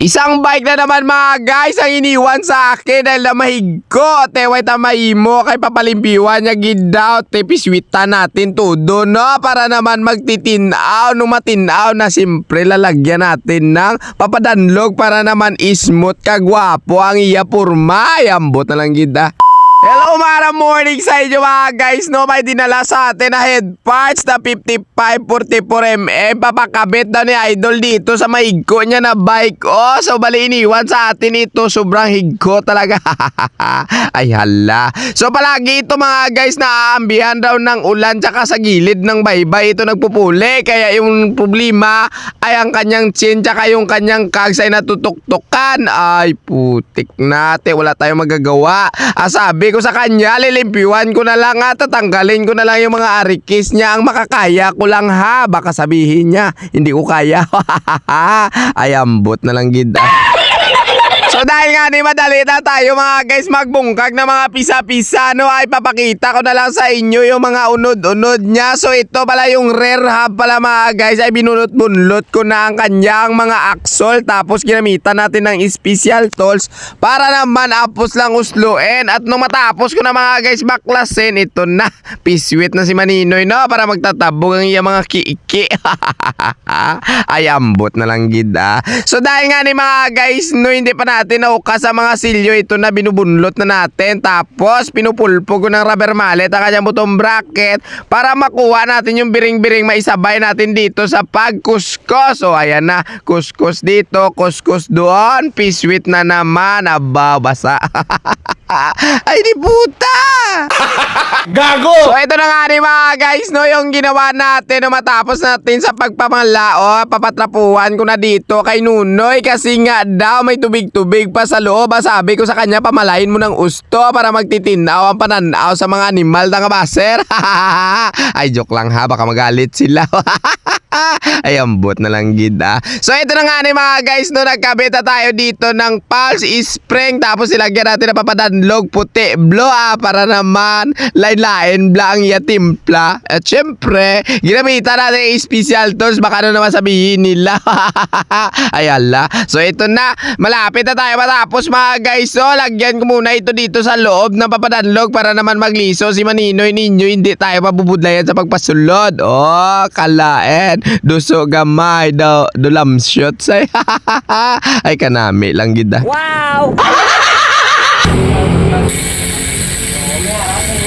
Isang bike na naman mga guys ang iniwan sa akin dahil na mahigko. Teway tamay mo kay papalimpiwan niya gidaw. Tepiswita natin todo no para naman magtitinaw. Nung matinaw na simpre lalagyan natin ng papadanlog para naman ismooth kagwapo ang iya purma. Ambot na lang gida. Hello Mara morning sa inyo mga guys. No may dinala sa atin na head parts na 5544mm papakabit daw ni Idol dito sa mahigko niya na bike. Oh so bali iniwan sa atin ito. Sobrang higko talaga. Ay hala. So palagi ito mga guys na aambihan daw ng ulan tsaka sa gilid ng baybay. Ito nagpupuli. Kaya yung problema ay ang kanyang chin tsaka yung kanyang kags ay natutuktukan ay putik nate wala tayong magagawa. Ah, ko sa kanya lilimpiwan ko na lang at tatanggalin ko na lang yung mga arikis niya ang makakaya ko lang ha baka sabihin niya hindi ko kaya ay ambot na lang gid. So dahil nga di madali na tayo mga guys magbungkag ng mga pisa-pisa no ay papakita ko na lang sa inyo yung mga unod-unod niya. So ito pala yung rare hub pala mga guys ay binunot-bunlot ko na ang kanyang mga axle tapos ginamitan natin ng special tools para naman apos lang usluin at nung matapos ko na mga guys baklasin ito na piswit na si Maninoy no para magtatabog ang iya mga kiiki. ay ambot na lang gid ah. So dahil nga ni mga guys no hindi pa natin nauka sa mga silyo ito na binubunlot na natin tapos pinupulpo ko ng rubber mallet ang kanyang butong bracket para makuha natin yung biring-biring maisabay natin dito sa pagkuskus. So ayan na, kuskus dito, kuskus doon, piswit na naman, aba basa. Ay di puta! Gago! So ito na nga ni mga guys no yung ginawa natin no matapos natin sa pagpamalao papatrapuhan ko na dito kay Nunoy kasi nga daw may tubig-tubig pa sa loob Ah, sabi ko sa kanya pamalain mo ng usto para magtitinaw ang pananaw sa mga animal na baser ay joke lang ha? Baka magalit sila ay ambot na lang gid ah. So ito na nga ni mga guys no nagkabit na tayo dito ng pulse spring tapos ilagyan natin ng papadanlog puti blow ah para naman lain-lain bla ang iya timpla. At syempre, ginamitan natin special tools baka ano naman sabihin nila. ay ala. So ito na, malapit na tayo matapos mga guys. So lagyan ko muna ito dito sa loob ng papadanlog para naman magliso si Maninoy ninyo hindi tayo mabubudlayan sa pagpasulod. Oh, kalaen. Duso gamay daw dulam shots ay. ay kanami lang gid. ah. Wow!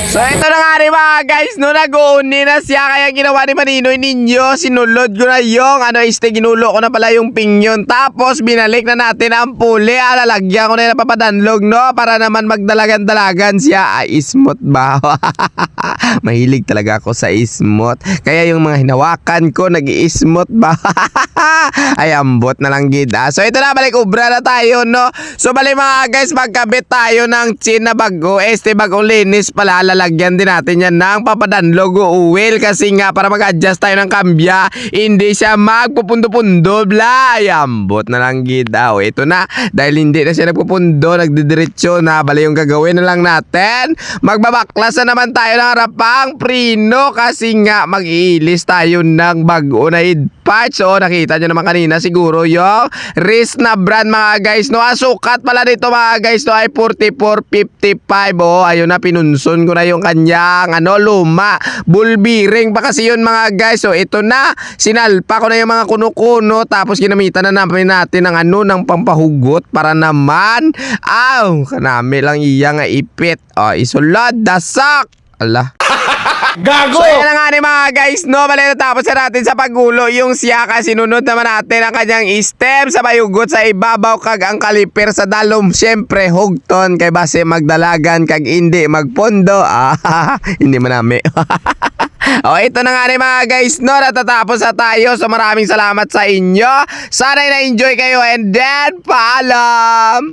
So ito na nga rin mga guys, no nag-uuni na siya kaya ginawa ni Maninoy ninyo, sinulod ko na yung ano este ginulo ko na pala yung pingyon tapos binalik na natin ang puli, alalagyan ko na yung papadanlog no para naman magdalagan-dalagan siya, ay smooth ba? Mahilig talaga ako sa smooth, kaya yung mga hinawakan ko nag-i-smooth ba? ay ambot na lang gid ah. So ito na balik ubra na tayo no. So balik mga guys magkabit tayo ng chin na bago. Este bagong linis pala lalagyan din natin yan ng papadanlog o oil kasi nga para mag-adjust tayo ng kambya. Hindi siya magpupundo-pundo bla. Ambot na lang gid ah. O, ito na dahil hindi na siya nagpupundo nagdidiretso na bali yung gagawin na lang natin. Magbabaklas na naman tayo ng harapang prino kasi nga mag-iilis tayo ng bago na head parts. So nakita nyo naman kanina siguro yung wrist na brand mga guys. No, ang sukat pala dito mga guys no ay 44.55. Oh, ayun na pinunson ko na yung kanyang ano luma. Bull bearing pa kasi yun mga guys. So ito na sinalpa ko na yung mga kuno-kuno tapos ginamitan na namin natin ng ano ng pampahugot para naman aw kanami lang iya nga ipit. Oh, isulod dasak. Ala. Gago! So na nga ni mga guys no? Bali natapos na natin sa paggulo Yung siyaka. Sinunod naman natin ang kanyang step Sa bayugot sa ibabaw Kag ang kaliper. Sa dalom Siyempre hugton. Kay base magdalagan. Kag hindi magpondo. Ah, Hindi manami O ito na nga rin mga guys no? Natatapos na tayo. So maraming salamat sa inyo. Sana'y na-enjoy kayo. And then paalam